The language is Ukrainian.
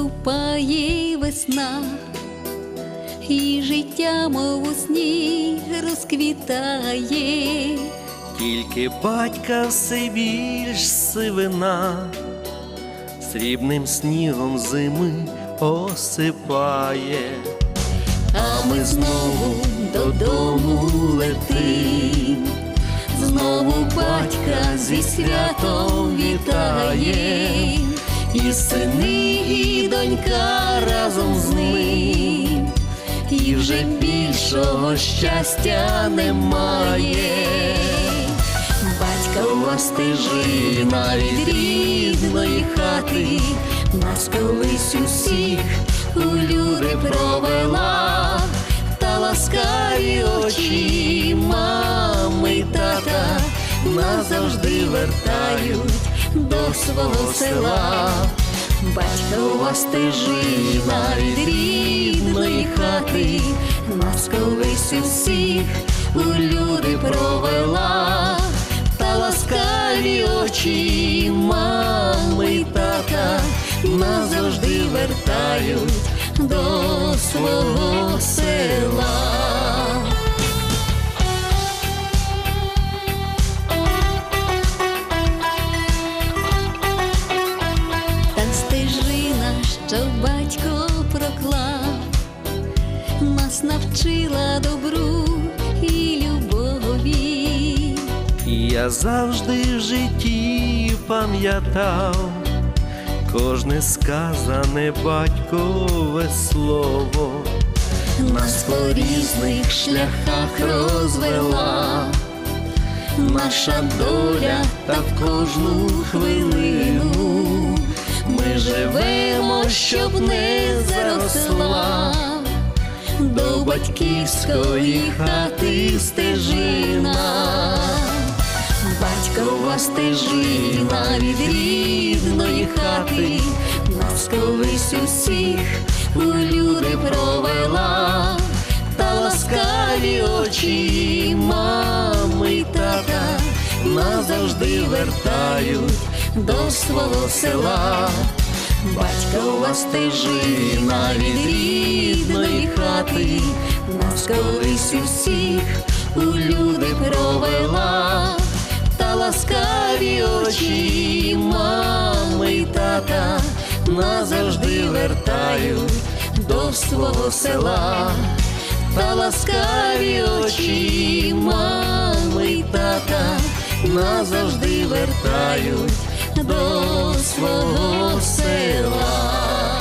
наступає весна, і життя, мов у сні, розквітає. Тільки батька все більш сивина, срібним снігом зими осипає, А ми знову додому летим, знову батька зі святом вітає, і сини, і донька разом з ним, і вже більшого щастя немає. Батька вас стежина від рідної хати, нас колись усіх у люди провела, та ласкаві очі мами тата назавжди вертають до свого села. Батька у вас стежина від рідної хати, нас колись усіх у люди провела, та ласкаві очі мами тата назавжди вертають до свого села. Нас навчила добру і любові. я завжди в житті пам'ятав кожне сказане батькове слово. Нас по різних шляхах розвела, наша доля та в кожну хвилину ми живемо, щоб не заросла до батьківської хати стежина. Батькова стежина від рідної хати, нас колись усіх у люди провела, та ласкаві очі мами й тата назавжди вертають до свого села. Батькова стежина від рідної хати, нас колись усіх у люди провела, та ласкаві очі мами й тата назавжди вертають до свого села, та ласкаві очі мами й тата назавжди вертають до свого села.